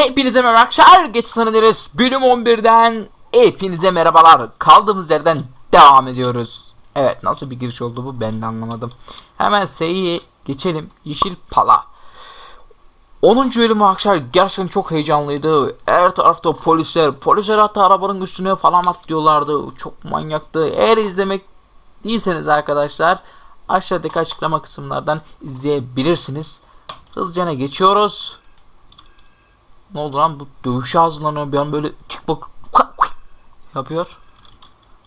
Hepinize merhaba arkadaşlar. Geç sanırız. Bölüm 11'den hepinize merhabalar. Kaldığımız yerden devam ediyoruz. Evet nasıl bir giriş oldu bu ben de anlamadım. Hemen S'yi geçelim. Yeşil pala. 10. bölüm arkadaşlar gerçekten çok heyecanlıydı. Her tarafta polisler. Polisler hatta arabanın üstüne falan atlıyorlardı. Çok manyaktı. Eğer izlemek değilseniz arkadaşlar aşağıdaki açıklama kısımlardan izleyebilirsiniz. Hızlıca geçiyoruz. Ne oldu lan bu dövüşe hazırlanıyor bir an böyle kickbox yapıyor.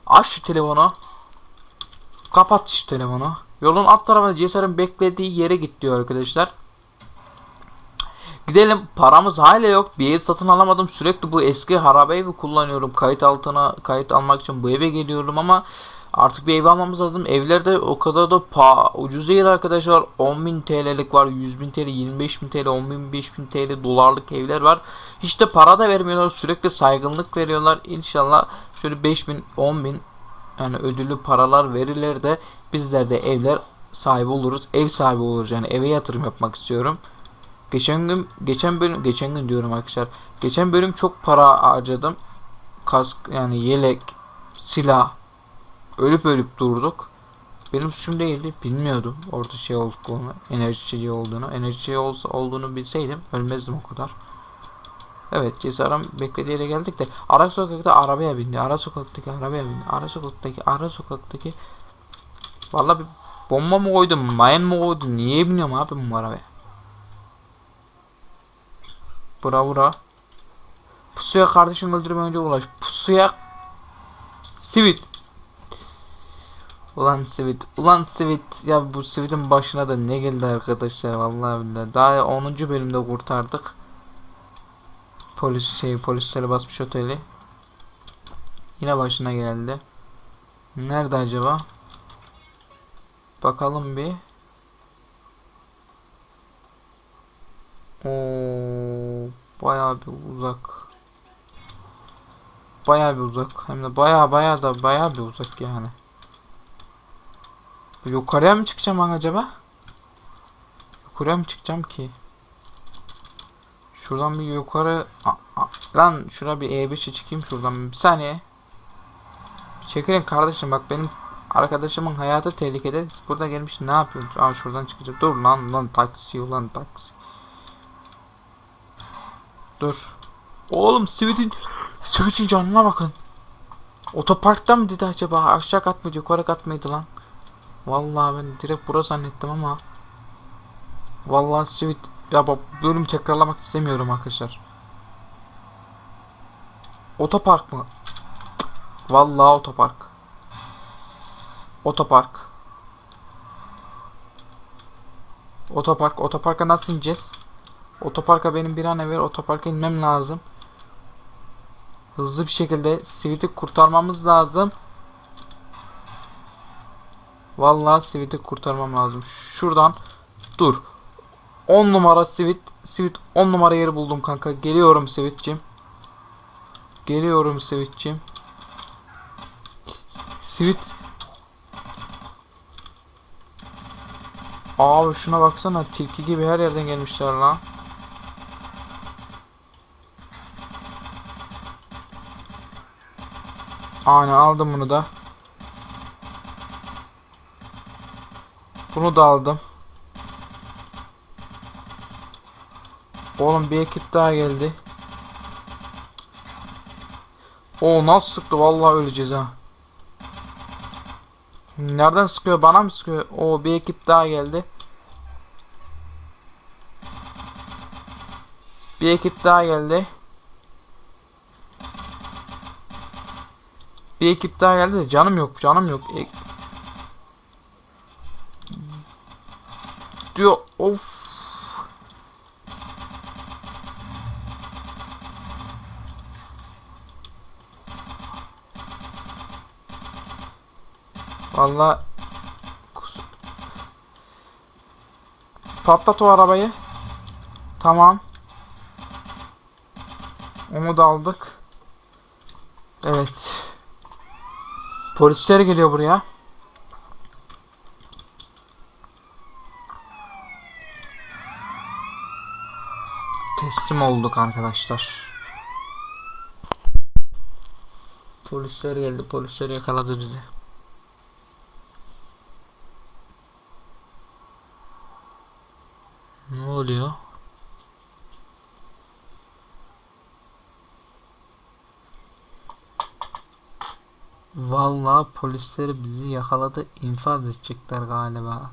Aç şu telefonu. Kapat şu telefonu. Yolun alt tarafında Cesar'ın beklediği yere git diyor arkadaşlar. Gidelim paramız hala yok. Bir ev satın alamadım. Sürekli bu eski harabe evi kullanıyorum. Kayıt altına kayıt almak için bu eve geliyorum ama artık bir ev almamız lazım. Evlerde o kadar da pa ucuz değil arkadaşlar. 10.000 TL'lik var. 100.000 TL, 25.000 TL, 10.000, 5.000 TL dolarlık evler var. Hiç de para da vermiyorlar. Sürekli saygınlık veriyorlar. İnşallah şöyle 5.000, 10.000 yani ödüllü paralar verirler de bizler de evler sahibi oluruz. Ev sahibi oluruz. Yani eve yatırım yapmak istiyorum. Geçen gün geçen bölüm geçen gün diyorum arkadaşlar. Geçen bölüm çok para harcadım. Kask yani yelek, silah ölüp ölüp durduk. Benim suçum değildi. Bilmiyordum orada şey olduğunu, enerji içeceği olduğunu. Enerji içeceği olsa, olduğunu bilseydim ölmezdim o kadar. Evet cesaram beklediği yere geldik de ara sokakta arabaya bindi. Ara sokaktaki arabaya bindi. Ara sokaktaki ara sokaktaki Vallahi bir bomba mı koydum, mayın mı koydum? Niye biniyorum abi bu arabaya? Bura bura. Pusuya kardeşim öldürmeden önce ulaş. Pusuya Sivit. Ulan Sivit. Ulan Sivit. Ya bu Sivit'in başına da ne geldi arkadaşlar vallahi billahi. Daha 10. bölümde kurtardık. Polis şey polisleri basmış oteli. Yine başına geldi. Nerede acaba? Bakalım bir. Oo, bayağı bir uzak. Bayağı bir uzak. Hem de bayağı bayağı da bayağı bir uzak yani. Yukarıya mı çıkacağım ben acaba? Yukarıya mı çıkacağım ki? Şuradan bir yukarı... A- a- Lan şuraya bir E5'e çıkayım şuradan bir saniye. Çekilin kardeşim bak benim arkadaşımın hayatı tehlikede. Burada gelmiş ne yapıyorsunuz? Aa şuradan çıkacağım. Dur lan lan taksi ulan taksi. Dur. Oğlum Sivit'in Sivit'in canına bakın. Otoparkta mı dedi acaba? Aşağı kat mıydı yukarı kat mıydı lan? Vallahi ben direkt burası zannettim ama. Vallahi Sivit ya bak bölüm tekrarlamak istemiyorum arkadaşlar. Otopark mı? Vallahi otopark. Otopark. Otopark. Otoparka nasıl ineceğiz? Otoparka benim bir an evvel otoparka inmem lazım. Hızlı bir şekilde Sivit'i kurtarmamız lazım. Vallahi Sivit'i kurtarmam lazım. Şuradan dur. 10 numara Sivit. Sivit 10 numara yeri buldum kanka. Geliyorum Sivit'cim. Geliyorum Sivit'cim. Sivit. Abi şuna baksana tilki gibi her yerden gelmişler lan. Aynen aldım bunu da. Bunu da aldım. Oğlum bir ekip daha geldi. O nasıl sıktı vallahi öleceğiz ha. Nereden sıkıyor? Bana mı sıkıyor? O bir ekip daha geldi. Bir ekip daha geldi. Bir ekip daha geldi de canım yok, canım yok. E diyor of. Valla Patlat o arabayı. Tamam. Onu da aldık. Evet. Polisler geliyor buraya. Teslim olduk arkadaşlar. Polisler geldi. Polisler yakaladı bizi. Ne oluyor? Vallahi polisler bizi yakaladı. infaz edecekler galiba.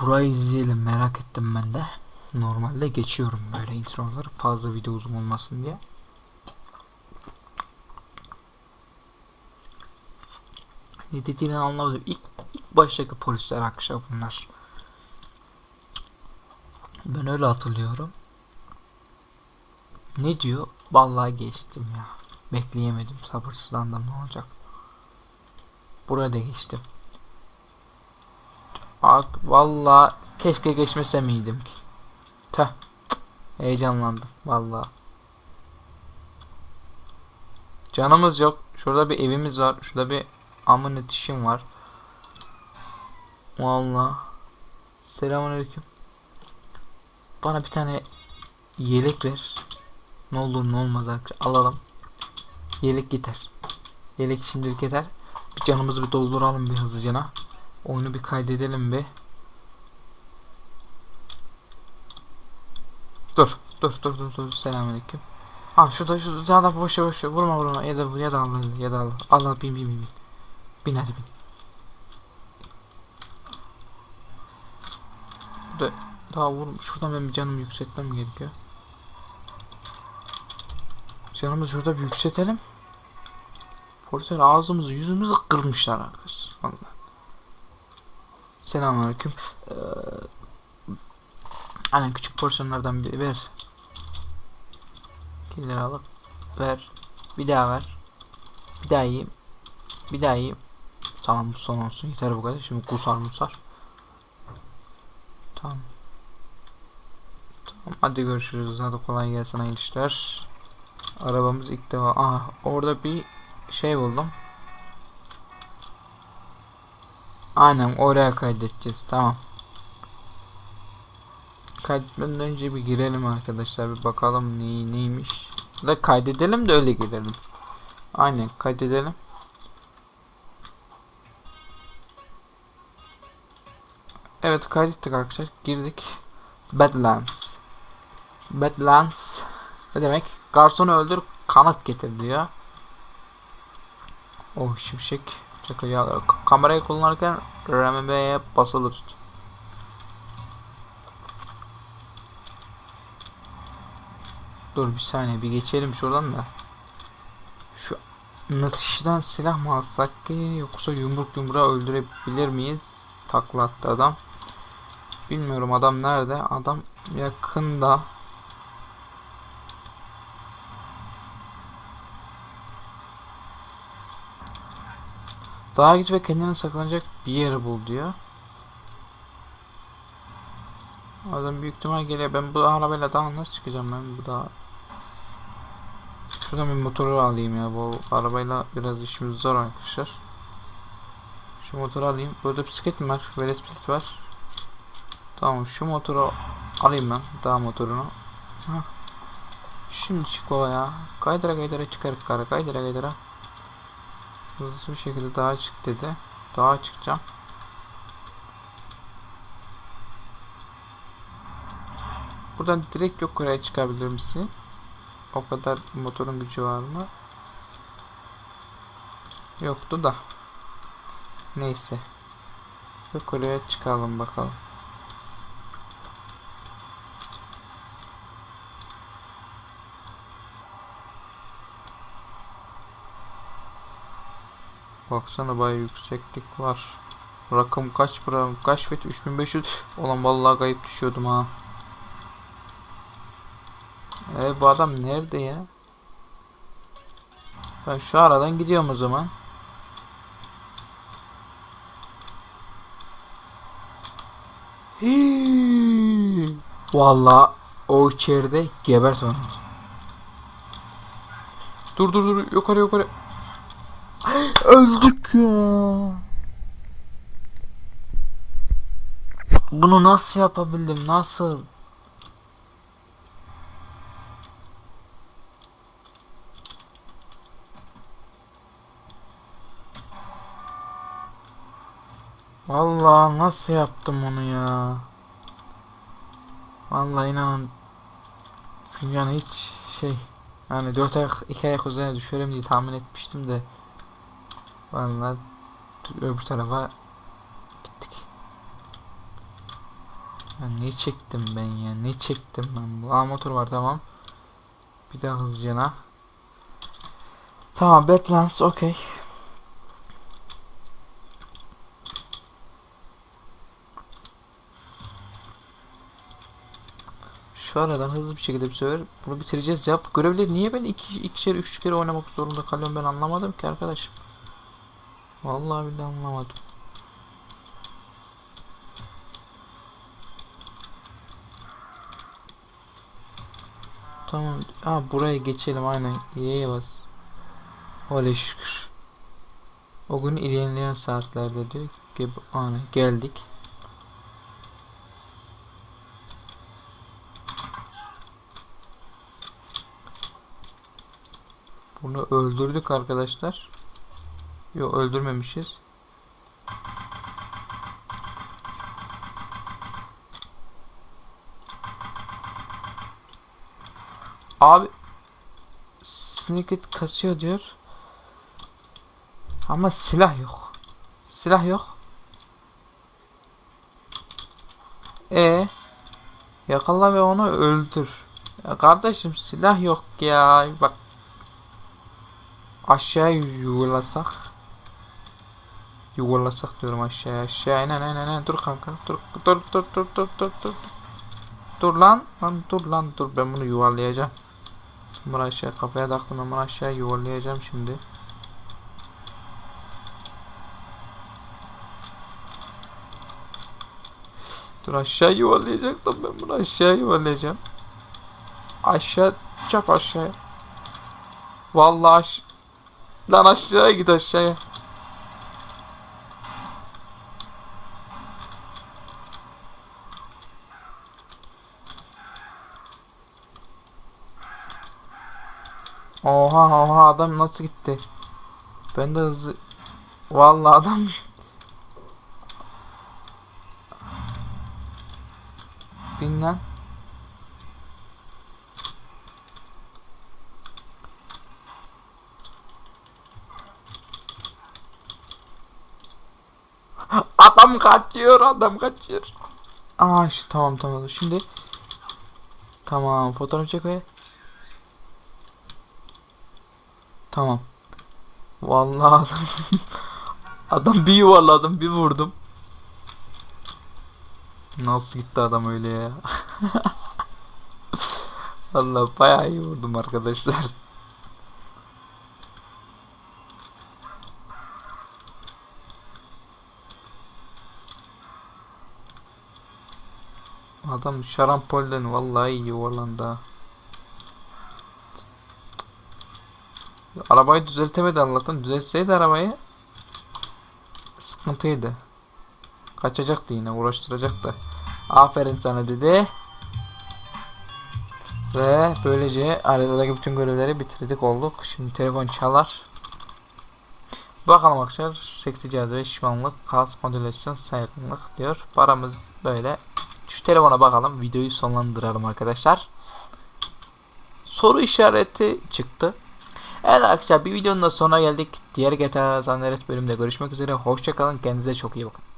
Burayı izleyelim merak ettim ben de. Normalde geçiyorum böyle introları fazla video uzun olmasın diye. Ne dediğini anlamadım. İlk, ilk baştaki polisler arkadaşlar bunlar. Ben öyle hatırlıyorum. Ne diyor? Vallahi geçtim ya. Bekleyemedim. Sabırsızlandım ne olacak. Buraya da geçtim. Vallahi keşke geçmese miydim ki. Teh. Heyecanlandım vallahi. Canımız yok. Şurada bir evimiz var. Şurada bir amın işim var. Vallahi. Selamünaleyküm. Bana bir tane yelek ver. Ne olur ne olmaz arkadaşlar. Alalım. Yelek yeter. Yelek şimdilik yeter. Bir canımızı bir dolduralım bir hızlıcana. Oyunu bir kaydedelim bir. Dur. Dur dur dur dur. Selamünaleyküm. Ha şurada şurada daha da boş boş vurma vurma ya da ya da al ya da al. Al al bin bin bin bin. Hadi bin. Da, daha vur. Şuradan ben bir canımı yükseltmem gerekiyor. Canımızı şurada bir yükseltelim. Polisler ağzımızı yüzümüzü kırmışlar arkadaşlar. Vallahi. Selamünaleyküm. Ee, aynen küçük porsiyonlardan bir ver. 2 lira alıp ver. Bir daha ver. Bir daha yiyeyim. Bir daha yiyeyim. Tamam bu son olsun. Yeter bu kadar. Şimdi kusar musar. Tamam. Tamam hadi görüşürüz. Hadi kolay gelsin hayırlı işler. Arabamız ilk defa. Aha orada bir şey buldum. Aynen oraya kaydedeceğiz. Tamam. Kaydetmeden önce bir girelim arkadaşlar. Bir bakalım neyi neymiş. Da kaydedelim de öyle girelim. Aynen kaydedelim. Evet kaydettik arkadaşlar. Girdik. Badlands. Badlands. Ne demek? Garsonu öldür kanat getir diyor. Oh şimşek. Çakı ya. Kamerayı kullanırken RMB'ye basılı tut. Dur bir saniye bir geçelim şuradan da. Şu nasıştan silah mı alsak ki yoksa yumruk yumruğa öldürebilir miyiz? Takla attı adam. Bilmiyorum adam nerede? Adam yakında. Daha git ve kendine saklanacak bir yer bul diyor. Adam büyük ihtimal geliyor. Ben bu arabayla daha nasıl çıkacağım ben bu daha. Şuradan bir motoru alayım ya. Bu arabayla biraz işimiz zor arkadaşlar. Şu motoru alayım. Burada bisiklet mi var? Velet bisiklet var. Tamam şu motoru alayım ben. Daha motorunu. Şimdi çık baba ya. Kaydıra kaydıra çıkarık kara. Kaydıra kaydıra. Hızlı bir şekilde daha çık dedi. Daha çıkacağım. Buradan direkt yukarıya çıkabilir misin? O kadar motorun gücü var mı? Yoktu da. Neyse. Yukarıya çıkalım bakalım. Baksana bayağı yükseklik var. Rakım kaç para? Kaç fit? 3500. Olan vallahi kayıp düşüyordum ha. E bu adam nerede ya? Ben şu aradan gidiyorum o zaman. Hii. Vallahi o içeride gebert onu. Dur dur dur yukarı yukarı. Öldük ya. Bunu nasıl yapabildim? Nasıl? Vallahi nasıl yaptım onu ya? Vallahi inanın yani hiç şey yani dört ayak iki ayak üzerine düşerim diye tahmin etmiştim de vallahi öbür tarafa gittik. Ya ne çektim ben ya ne çektim ben bu Aa motor var tamam bir daha hızlıca Tamam Badlands okey Şu aradan hızlı bir şekilde bir sefer bunu bitireceğiz ya. Bu görevleri niye ben iki, ikişer, üç kere oynamak zorunda kalıyorum ben anlamadım ki arkadaşım. Vallahi billahi anlamadım. Tamam. Ha buraya geçelim aynen. Y'ye bas. Oley şükür. O gün ilerleyen saatlerde diyor ki aynen geldik. Bunu öldürdük arkadaşlar. Yok öldürmemişiz. Abi Snicket kasıyor diyor. Ama silah yok. Silah yok. E yakala ve onu öldür. Ya kardeşim silah yok ya. Bak aşağı yuvarlasak. Yuvarlasak diyorum aşağıya. Aşağı inen inen inen. Dur kanka. Dur dur dur dur dur dur dur. Dur lan. Lan dur lan dur. Ben bunu yuvarlayacağım. Bunu aşağı kafaya taktım. Ben aşağı yuvarlayacağım şimdi. Dur aşağı yuvarlayacaktım ben bunu aşağı yuvarlayacağım. Aşağı çap aşağı. Vallahi aş Lan aşağıya git aşağıya. Oha oha adam nasıl gitti? Ben de hızlı Vallahi adam Bin lan. Adam kaçıyor, adam kaçıyor. Aa şu, tamam tamam. Şimdi tamam fotoğraf çek ve tamam. Vallahi adam adam bir yuvarladım, bir vurdum. Nasıl gitti adam öyle ya? Allah bayağı iyi vurdum arkadaşlar. Adam şarampolden vallahi yuvarlandı ha. Arabayı düzeltemedi anlatın. Düzelseydi arabayı sıkıntıydı. Kaçacaktı yine uğraştıracaktı. Aferin sana dedi. Ve böylece aradaki bütün görevleri bitirdik olduk. Şimdi telefon çalar. Bakalım arkadaşlar 8 cihaz ve şişmanlık, kas modülasyon, saygınlık diyor. Paramız böyle. Şu telefona bakalım. Videoyu sonlandıralım arkadaşlar. Soru işareti çıktı. Evet arkadaşlar bir videonun da sonuna geldik. Diğer GTA San Andreas bölümde görüşmek üzere. Hoşçakalın. Kendinize çok iyi bakın.